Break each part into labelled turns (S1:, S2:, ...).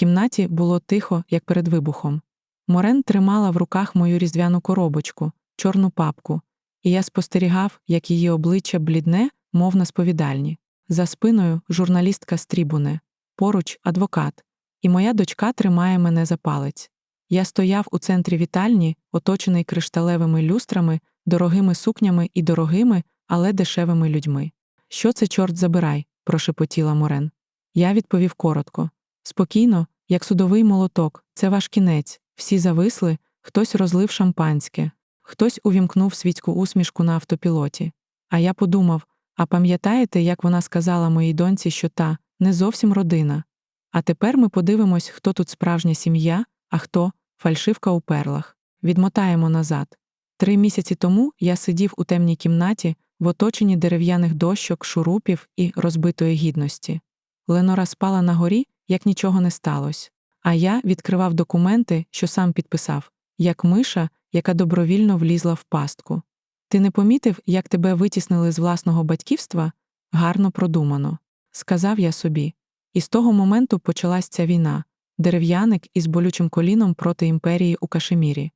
S1: кімнаті було тихо, як перед вибухом. Морен тримала в руках мою різдвяну коробочку, чорну папку, і я спостерігав, як її обличчя блідне, мов на сповідальні. За спиною журналістка з трибуни, поруч адвокат, і моя дочка тримає мене за палець. Я стояв у центрі вітальні, оточений кришталевими люстрами, дорогими сукнями і дорогими, але дешевими людьми. Що це, чорт забирай? прошепотіла Морен. Я відповів коротко. Спокійно, як судовий молоток, це ваш кінець. Всі зависли, хтось розлив шампанське, хтось увімкнув світську усмішку на автопілоті. А я подумав: а пам'ятаєте, як вона сказала моїй доньці, що та не зовсім родина? А тепер ми подивимось, хто тут справжня сім'я, а хто фальшивка у перлах. Відмотаємо назад. Три місяці тому я сидів у темній кімнаті в оточенні дерев'яних дощок, шурупів і розбитої гідності. Ленора спала на горі, як нічого не сталося. А я відкривав документи, що сам підписав, як миша, яка добровільно влізла в пастку. Ти не помітив, як тебе витіснили з власного батьківства? Гарно продумано, сказав я собі. І з того моменту почалась ця війна дерев'яник із болючим коліном проти імперії у Кашемірі,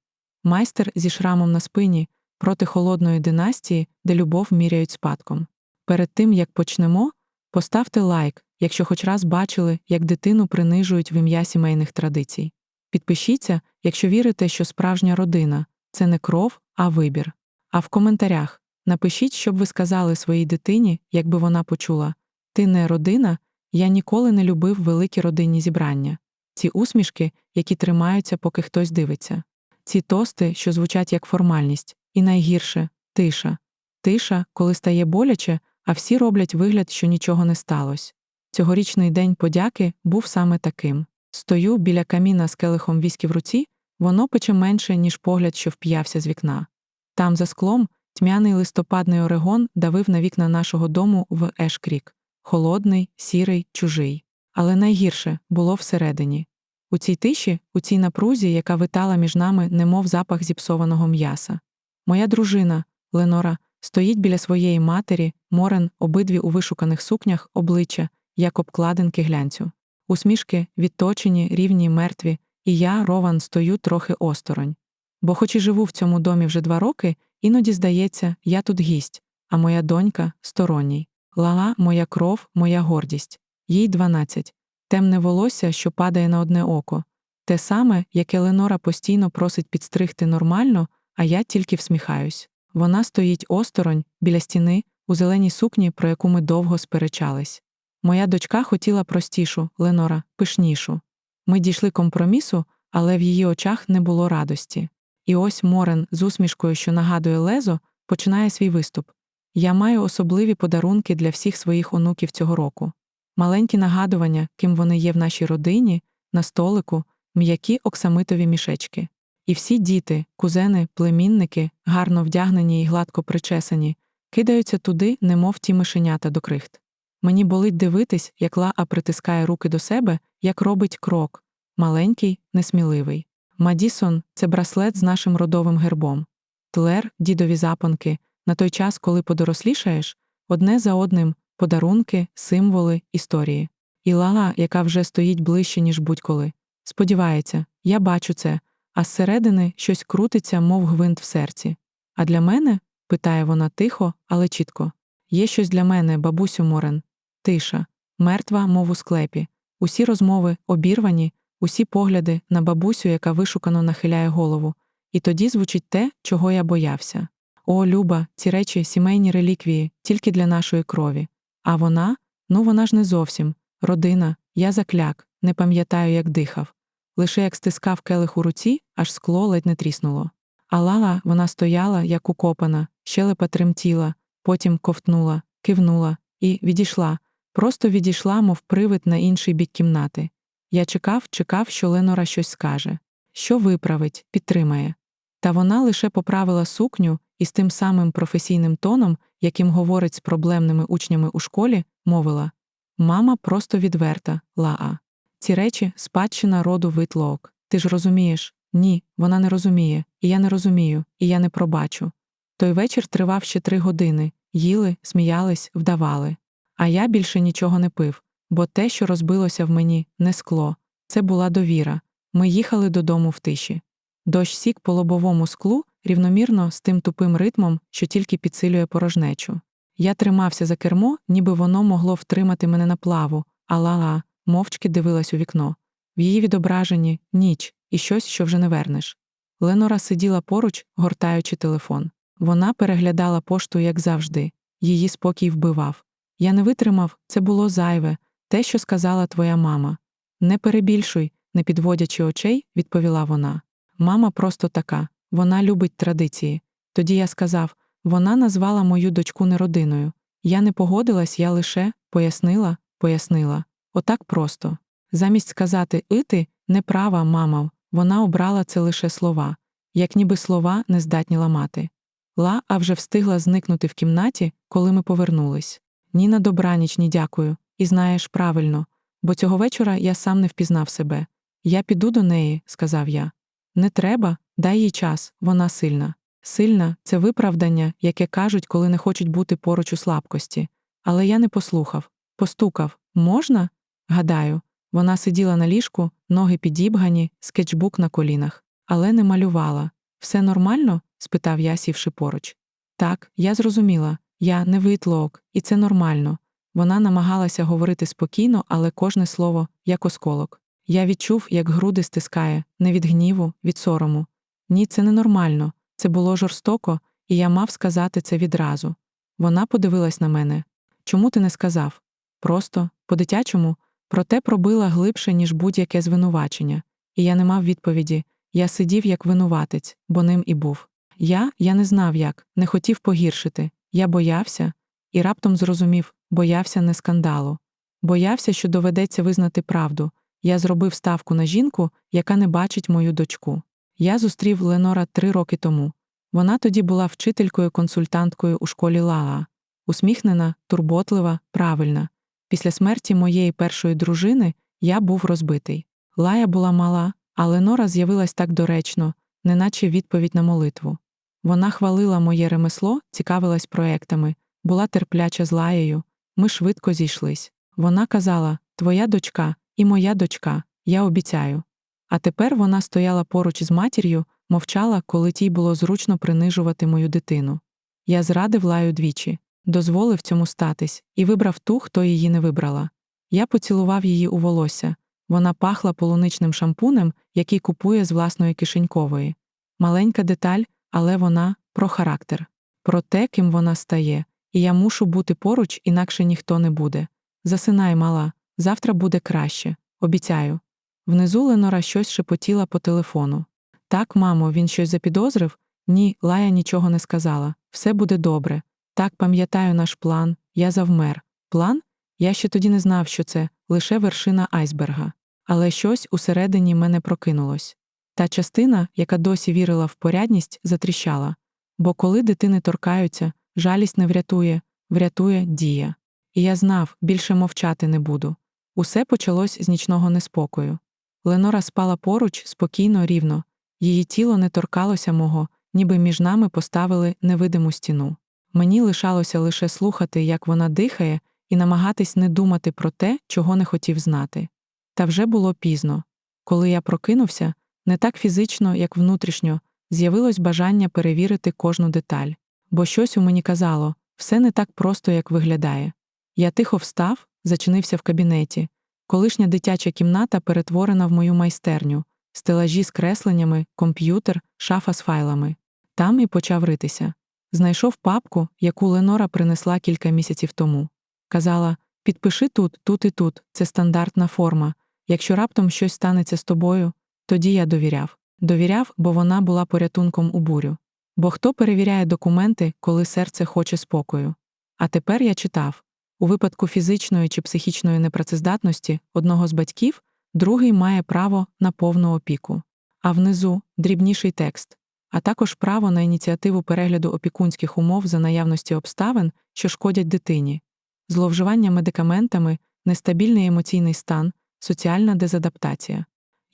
S1: майстер зі шрамом на спині проти холодної династії, де любов міряють спадком. Перед тим як почнемо, поставте лайк, якщо хоч раз бачили, як дитину принижують в ім'я сімейних традицій. Підпишіться, якщо вірите, що справжня родина це не кров, а вибір. А в коментарях напишіть, щоб ви сказали своїй дитині, якби вона почула Ти не родина, я ніколи не любив великі родинні зібрання. Ці усмішки, які тримаються, поки хтось дивиться, ці тости, що звучать як формальність, і найгірше тиша. Тиша, коли стає боляче, а всі роблять вигляд, що нічого не сталося. Цьогорічний день подяки був саме таким. Стою біля каміна з келихом віскі в руці, воно пече менше, ніж погляд, що вп'явся з вікна. Там, за склом, тьмяний листопадний орегон давив на вікна нашого дому в Ешкрік холодний, сірий, чужий. Але найгірше було всередині. У цій тиші, у цій напрузі, яка витала між нами, немов запах зіпсованого м'яса. Моя дружина, Ленора, стоїть біля своєї матері, морен, обидві у вишуканих сукнях, обличчя, як обкладинки глянцю. Усмішки, відточені, рівні, мертві, і я, Рован, стою трохи осторонь. Бо, хоч і живу в цьому домі вже два роки, іноді здається, я тут гість, а моя донька сторонній. Лала, моя кров, моя гордість. Їй дванадцять. Темне волосся, що падає на одне око. Те саме, яке Ленора постійно просить підстригти нормально, а я тільки всміхаюсь. Вона стоїть осторонь, біля стіни, у зеленій сукні, про яку ми довго сперечались. Моя дочка хотіла простішу, Ленора, пишнішу. Ми дійшли компромісу, але в її очах не було радості. І ось Морен з усмішкою, що нагадує лезо, починає свій виступ. Я маю особливі подарунки для всіх своїх онуків цього року. Маленькі нагадування, ким вони є в нашій родині, на столику, м'які оксамитові мішечки. І всі діти, кузени, племінники, гарно вдягнені і гладко причесані, кидаються туди, немов ті мишенята до крихт. Мені болить дивитись, як Лаа притискає руки до себе, як робить крок маленький, несміливий. Мадісон це браслет з нашим родовим гербом. Тлер, дідові запонки, на той час, коли подорослішаєш, одне за одним подарунки, символи, історії. І Лала, яка вже стоїть ближче, ніж будь-коли. Сподівається, я бачу це, а зсередини щось крутиться, мов гвинт в серці. А для мене? питає вона тихо, але чітко. Є щось для мене, бабусю Морен. Тиша, мертва, мов у склепі. Усі розмови обірвані, усі погляди на бабусю, яка вишукано нахиляє голову. І тоді звучить те, чого я боявся. О, Люба, ці речі сімейні реліквії, тільки для нашої крові. А вона? Ну вона ж не зовсім. Родина, я закляк, не пам'ятаю, як дихав. Лише як стискав келих у руці, аж скло ледь не тріснуло. А лала вона стояла, як укопана, щелепа тремтіла, потім ковтнула, кивнула і відійшла, просто відійшла, мов привид на інший бік кімнати. Я чекав, чекав, що Ленора щось скаже, що виправить, підтримає. Та вона лише поправила сукню і з тим самим професійним тоном, яким говорить з проблемними учнями у школі, мовила Мама просто відверта, лаа. Ці речі спадщина роду витлоок. Ти ж розумієш? Ні, вона не розуміє, і я не розумію, і я не пробачу. Той вечір тривав ще три години їли, сміялись, вдавали. А я більше нічого не пив, бо те, що розбилося в мені, не скло, це була довіра. Ми їхали додому в тиші. Дощ сік по лобовому склу рівномірно з тим тупим ритмом, що тільки підсилює порожнечу. Я тримався за кермо, ніби воно могло втримати мене на плаву, а Лала мовчки дивилась у вікно. В її відображенні ніч і щось, що вже не вернеш. Ленора сиділа поруч, гортаючи телефон. Вона переглядала пошту, як завжди. Її спокій вбивав. Я не витримав, це було зайве, те, що сказала твоя мама. Не перебільшуй, не підводячи очей, відповіла вона. Мама просто така, вона любить традиції. Тоді я сказав вона назвала мою дочку неродиною. Я не погодилась, я лише пояснила, пояснила. Отак просто. Замість сказати ити, неправа, мама, вона обрала це лише слова, як ніби слова не здатні ламати. Ла а вже встигла зникнути в кімнаті, коли ми повернулись. Ні на добраніч, ні дякую, і знаєш правильно, бо цього вечора я сам не впізнав себе. Я піду до неї, сказав я. Не треба, дай їй час, вона сильна. Сильна це виправдання, яке кажуть, коли не хочуть бути поруч у слабкості. Але я не послухав. Постукав можна? Гадаю, вона сиділа на ліжку, ноги підібгані, скетчбук на колінах, але не малювала. Все нормально? спитав я, сівши поруч. Так, я зрозуміла, я не витлоок, і це нормально. Вона намагалася говорити спокійно, але кожне слово як осколок. Я відчув, як груди стискає, не від гніву, від сорому. Ні, це ненормально, це було жорстоко, і я мав сказати це відразу. Вона подивилась на мене. Чому ти не сказав? Просто, по-дитячому, проте пробила глибше, ніж будь-яке звинувачення, і я не мав відповіді. Я сидів як винуватець, бо ним і був. Я я не знав як, не хотів погіршити. Я боявся і раптом зрозумів, боявся не скандалу. Боявся, що доведеться визнати правду. Я зробив ставку на жінку, яка не бачить мою дочку. Я зустрів Ленора три роки тому. Вона тоді була вчителькою-консультанткою у школі Лаа. Усміхнена, турботлива, правильна. Після смерті моєї першої дружини я був розбитий. Лая була мала, а Ленора з'явилась так доречно, неначе відповідь на молитву. Вона хвалила моє ремесло, цікавилась проектами, була терпляча з лаєю. Ми швидко зійшлись. Вона казала Твоя дочка і моя дочка, я обіцяю. А тепер вона стояла поруч з матір'ю, мовчала, коли тій було зручно принижувати мою дитину. Я зрадив лаю двічі, дозволив цьому статись і вибрав ту, хто її не вибрала. Я поцілував її у волосся. Вона пахла полуничним шампунем, який купує з власної кишенькової. Маленька деталь, але вона про характер, про те, ким вона стає, і я мушу бути поруч, інакше ніхто не буде. Засинай, мала, завтра буде краще, обіцяю. Внизу Ленора щось шепотіла по телефону. Так, мамо, він щось запідозрив? Ні, Лая нічого не сказала. Все буде добре. Так, пам'ятаю наш план, я завмер. План? Я ще тоді не знав, що це лише вершина айсберга. Але щось усередині мене прокинулось. Та частина, яка досі вірила в порядність, затріщала. Бо коли дитини торкаються, жалість не врятує, врятує дія. І я знав, більше мовчати не буду. Усе почалось з нічного неспокою. Ленора спала поруч, спокійно, рівно, її тіло не торкалося мого, ніби між нами поставили невидиму стіну. Мені лишалося лише слухати, як вона дихає, і намагатись не думати про те, чого не хотів знати. Та вже було пізно. Коли я прокинувся, не так фізично, як внутрішньо, з'явилось бажання перевірити кожну деталь, бо щось у мені казало все не так просто, як виглядає. Я тихо встав, зачинився в кабінеті. Колишня дитяча кімната перетворена в мою майстерню, стелажі з кресленнями, комп'ютер, шафа з файлами. Там і почав ритися. Знайшов папку, яку Ленора принесла кілька місяців тому. Казала: підпиши тут, тут і тут, це стандартна форма. Якщо раптом щось станеться з тобою, тоді я довіряв. Довіряв, бо вона була порятунком у бурю. Бо хто перевіряє документи, коли серце хоче спокою? А тепер я читав у випадку фізичної чи психічної непрацездатності одного з батьків, другий має право на повну опіку, а внизу дрібніший текст, а також право на ініціативу перегляду опікунських умов за наявності обставин, що шкодять дитині, зловживання медикаментами, нестабільний емоційний стан, соціальна дезадаптація.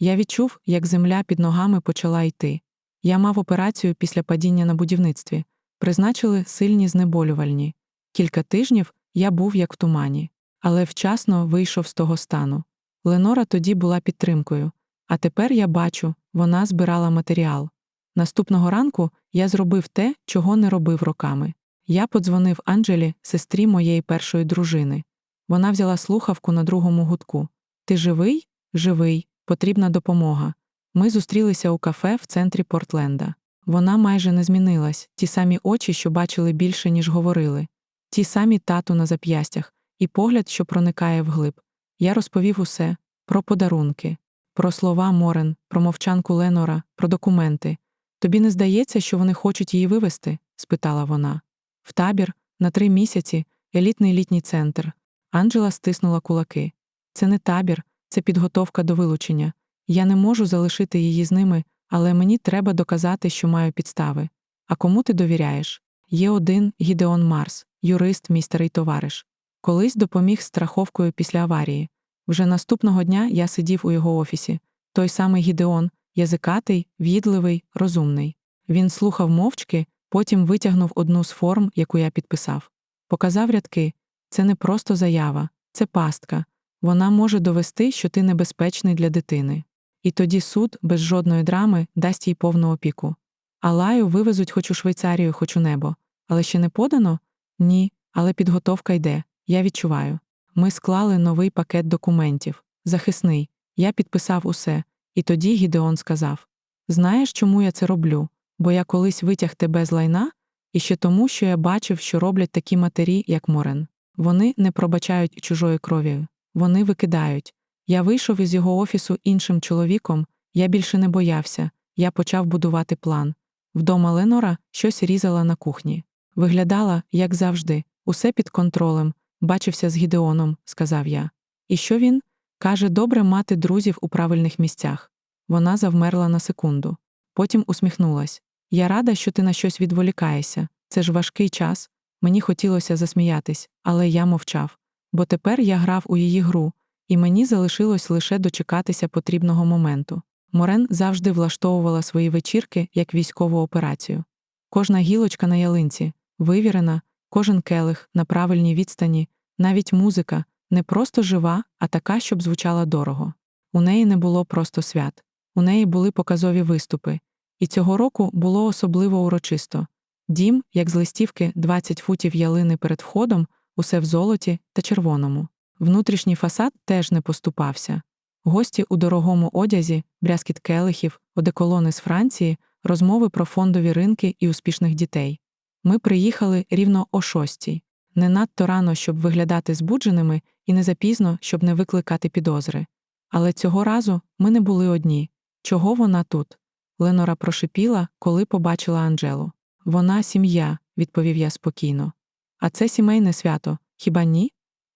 S1: Я відчув, як земля під ногами почала йти. Я мав операцію після падіння на будівництві, призначили сильні знеболювальні. Кілька тижнів я був як в тумані, але вчасно вийшов з того стану. Ленора тоді була підтримкою, а тепер я бачу, вона збирала матеріал. Наступного ранку я зробив те, чого не робив роками. Я подзвонив Анджелі, сестрі моєї першої дружини. Вона взяла слухавку на другому гудку. Ти живий? Живий, потрібна допомога. Ми зустрілися у кафе в центрі Портленда. Вона майже не змінилась, ті самі очі, що бачили більше, ніж говорили, ті самі тату на зап'ястях, і погляд, що проникає вглиб. Я розповів усе про подарунки, про слова Морен, про мовчанку Ленора, про документи. Тобі не здається, що вони хочуть її вивезти? спитала вона. В табір, на три місяці, елітний літній центр. Анджела стиснула кулаки. Це не табір, це підготовка до вилучення. Я не можу залишити її з ними, але мені треба доказати, що маю підстави. А кому ти довіряєш? Є один Гідеон Марс, юрист, мій старий товариш. Колись допоміг страховкою після аварії. Вже наступного дня я сидів у його офісі. Той самий Гідеон, язикатий, в'їдливий, розумний. Він слухав мовчки, потім витягнув одну з форм, яку я підписав. Показав рядки це не просто заява, це пастка. Вона може довести, що ти небезпечний для дитини. І тоді суд, без жодної драми, дасть їй повну опіку. Алаю вивезуть хоч у Швейцарію, хоч у небо. Але ще не подано? Ні, але підготовка йде. Я відчуваю. Ми склали новий пакет документів. Захисний. Я підписав усе. І тоді Гідеон сказав: Знаєш, чому я це роблю? Бо я колись витяг тебе з лайна, і ще тому, що я бачив, що роблять такі матері, як Морен. Вони не пробачають чужої крові, вони викидають. Я вийшов із його офісу іншим чоловіком, я більше не боявся, я почав будувати план. Вдома Ленора щось різала на кухні. Виглядала, як завжди, усе під контролем, бачився з Гідеоном, сказав я. І що він? Каже, добре мати друзів у правильних місцях. Вона завмерла на секунду. Потім усміхнулась. Я рада, що ти на щось відволікаєшся. Це ж важкий час. Мені хотілося засміятись, але я мовчав. Бо тепер я грав у її гру, і мені залишилось лише дочекатися потрібного моменту. Морен завжди влаштовувала свої вечірки як військову операцію. Кожна гілочка на ялинці, вивірена, кожен келих на правильній відстані, навіть музика не просто жива, а така, щоб звучала дорого. У неї не було просто свят, у неї були показові виступи. І цього року було особливо урочисто. Дім, як з листівки, 20 футів ялини перед входом, усе в золоті та червоному. Внутрішній фасад теж не поступався. Гості у дорогому одязі, брязкіт келихів, одеколони з Франції, розмови про фондові ринки і успішних дітей. Ми приїхали рівно о шостій, не надто рано, щоб виглядати збудженими, і не запізно, щоб не викликати підозри. Але цього разу ми не були одні. Чого вона тут? Ленора прошипіла, коли побачила Анджелу. Вона сім'я, відповів я спокійно. А це сімейне свято, хіба ні?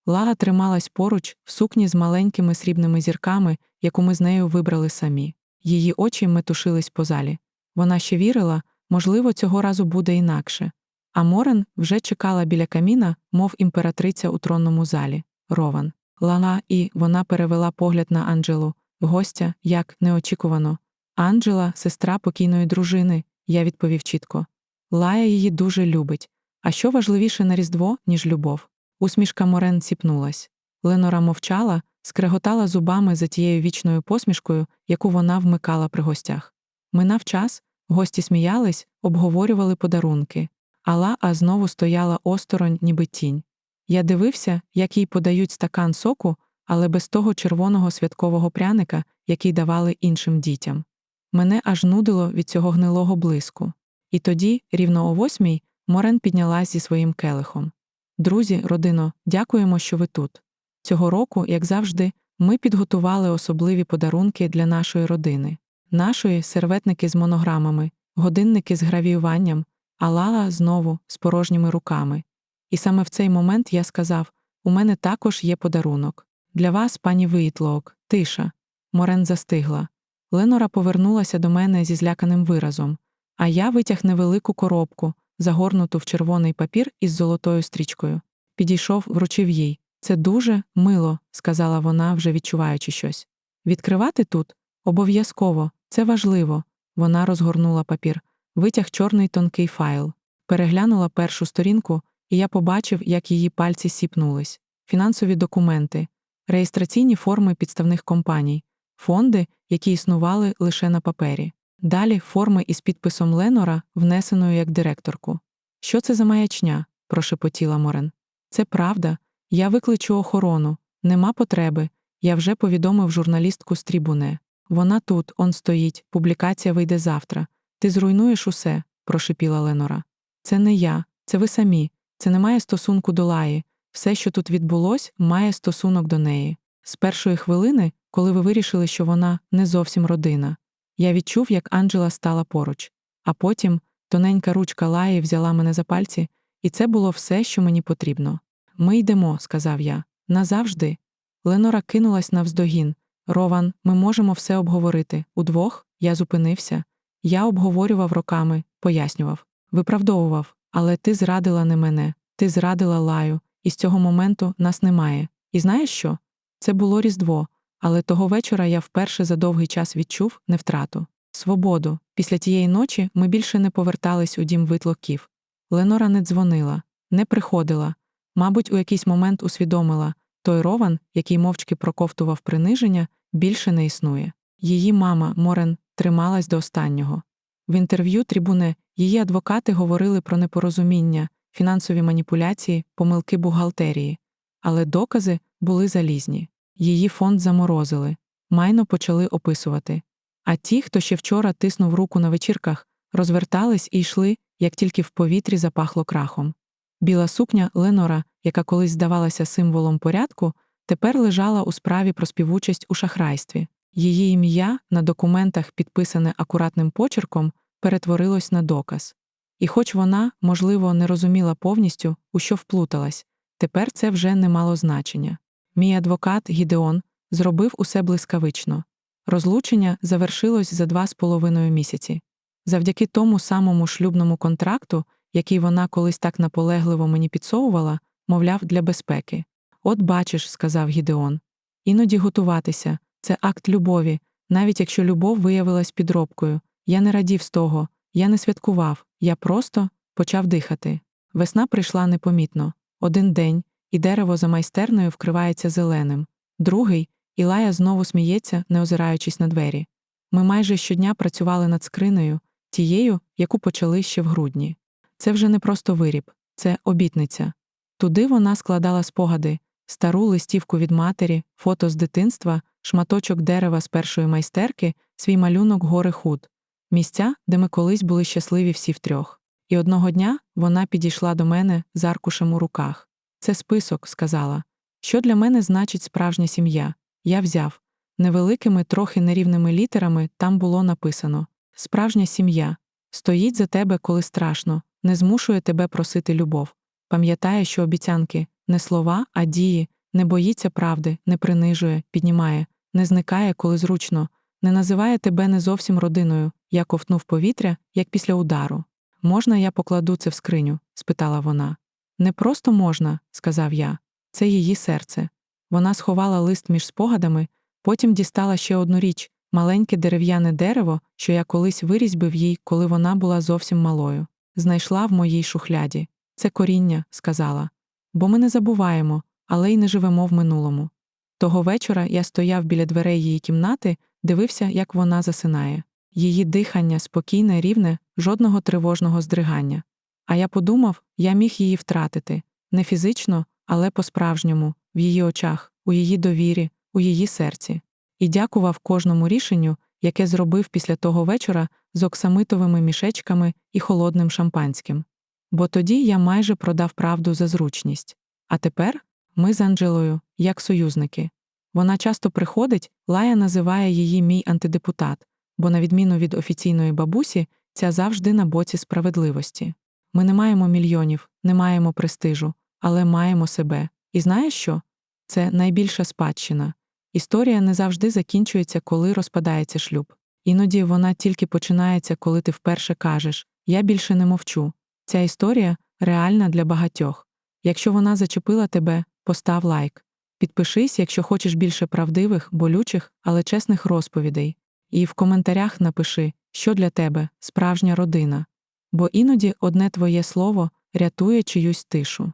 S1: Лага трималась поруч в сукні з маленькими срібними зірками, яку ми з нею вибрали самі. Її очі метушились по залі. Вона ще вірила, можливо, цього разу буде інакше. А Морен вже чекала біля каміна, мов імператриця у тронному залі. Рован. Лага, і вона перевела погляд на Анджелу, гостя, як неочікувано. Анджела, сестра покійної дружини, я відповів чітко. Лая її дуже любить. А що важливіше на Різдво, ніж любов? Усмішка Морен сіпнулась. Ленора мовчала, скреготала зубами за тією вічною посмішкою, яку вона вмикала при гостях. Минав час, гості сміялись, обговорювали подарунки. Ала а знову стояла осторонь, ніби тінь. Я дивився, як їй подають стакан соку, але без того червоного святкового пряника, який давали іншим дітям. Мене аж нудило від цього гнилого блиску. І тоді, рівно о восьмій, Морен піднялась зі своїм келихом. Друзі, родино, дякуємо, що ви тут. Цього року, як завжди, ми підготували особливі подарунки для нашої родини, нашої серветники з монограмами, годинники з гравіюванням, а Лала знову з порожніми руками. І саме в цей момент я сказав: у мене також є подарунок. Для вас, пані Витлок, тиша. Морен застигла. Ленора повернулася до мене зі зляканим виразом, а я витяг невелику коробку, загорнуту в червоний папір із золотою стрічкою. Підійшов, вручив їй. Це дуже мило, сказала вона, вже відчуваючи щось. Відкривати тут? Обов'язково, це важливо. Вона розгорнула папір, витяг чорний тонкий файл, переглянула першу сторінку, і я побачив, як її пальці сіпнулись. Фінансові документи. реєстраційні форми підставних компаній, фонди, які існували лише на папері. Далі форми із підписом Ленора, внесеною як директорку. Що це за маячня? прошепотіла Морен. Це правда. Я викличу охорону. Нема потреби. Я вже повідомив журналістку з трибуне. Вона тут, он стоїть, публікація вийде завтра. Ти зруйнуєш усе, прошепіла Ленора. Це не я, це ви самі. Це не має стосунку до Лаї. Все, що тут відбулось, має стосунок до неї. З першої хвилини, коли ви вирішили, що вона не зовсім родина. Я відчув, як Анджела стала поруч, а потім тоненька ручка Лаї взяла мене за пальці, і це було все, що мені потрібно. Ми йдемо, сказав я. Назавжди. Ленора кинулась навздогін. Рован, ми можемо все обговорити. Удвох я зупинився. Я обговорював роками, пояснював, виправдовував, але ти зрадила не мене, ти зрадила лаю, і з цього моменту нас немає. І знаєш що? Це було Різдво, але того вечора я вперше за довгий час відчув не втрату. Свободу. Після тієї ночі ми більше не повертались у дім витлоків. Ленора не дзвонила, не приходила. Мабуть, у якийсь момент усвідомила той рован, який мовчки проковтував приниження, більше не існує. Її мама, Морен, трималась до останнього. В інтерв'ю трибуне її адвокати говорили про непорозуміння, фінансові маніпуляції, помилки бухгалтерії, але докази були залізні. Її фонд заморозили, майно почали описувати. А ті, хто ще вчора тиснув руку на вечірках, розвертались і йшли, як тільки в повітрі запахло крахом. Біла сукня Ленора, яка колись здавалася символом порядку, тепер лежала у справі про співучасть у шахрайстві. Її ім'я на документах, підписане акуратним почерком, перетворилось на доказ. І хоч вона, можливо, не розуміла повністю, у що вплуталась, тепер це вже не мало значення. Мій адвокат Гідеон зробив усе блискавично. Розлучення завершилось за два з половиною місяці. Завдяки тому самому шлюбному контракту, який вона колись так наполегливо мені підсовувала, мовляв, для безпеки. От бачиш, сказав Гідеон. Іноді готуватися це акт любові, навіть якщо любов виявилась підробкою. Я не радів з того, я не святкував, я просто почав дихати. Весна прийшла непомітно. Один день, і дерево за майстерною вкривається зеленим, другий, і Лая знову сміється, не озираючись на двері. Ми майже щодня працювали над скринею, тією, яку почали ще в грудні. Це вже не просто виріб, це обітниця. Туди вона складала спогади, стару листівку від матері, фото з дитинства, шматочок дерева з першої майстерки, свій малюнок гори худ, місця, де ми колись були щасливі всі втрьох. І одного дня вона підійшла до мене з аркушем у руках. Це список, сказала. Що для мене значить справжня сім'я? Я взяв. Невеликими, трохи нерівними літерами там було написано Справжня сім'я стоїть за тебе, коли страшно, не змушує тебе просити любов. Пам'ятає, що обіцянки не слова, а дії, не боїться правди, не принижує, піднімає, не зникає, коли зручно, не називає тебе не зовсім родиною, я ковтнув повітря, як після удару. Можна, я покладу це в скриню? спитала вона. Не просто можна, сказав я, це її серце. Вона сховала лист між спогадами, потім дістала ще одну річ маленьке дерев'яне дерево, що я колись вирізьбив їй, коли вона була зовсім малою. Знайшла в моїй шухляді. Це коріння, сказала. Бо ми не забуваємо, але й не живемо в минулому. Того вечора я стояв біля дверей її кімнати, дивився, як вона засинає. Її дихання спокійне, рівне, жодного тривожного здригання. А я подумав, я міг її втратити не фізично, але по-справжньому, в її очах, у її довірі, у її серці. І дякував кожному рішенню, яке зробив після того вечора з оксамитовими мішечками і холодним шампанським. Бо тоді я майже продав правду за зручність. А тепер ми з Анджелою, як союзники. Вона часто приходить, Лая називає її мій антидепутат, бо, на відміну від офіційної бабусі, ця завжди на боці справедливості. Ми не маємо мільйонів, не маємо престижу, але маємо себе. І знаєш що? Це найбільша спадщина. Історія не завжди закінчується, коли розпадається шлюб. Іноді вона тільки починається, коли ти вперше кажеш Я більше не мовчу. Ця історія реальна для багатьох. Якщо вона зачепила тебе, постав лайк. Підпишись, якщо хочеш більше правдивих, болючих, але чесних розповідей. І в коментарях напиши, що для тебе справжня родина. Бо іноді одне твоє слово рятує чиюсь тишу.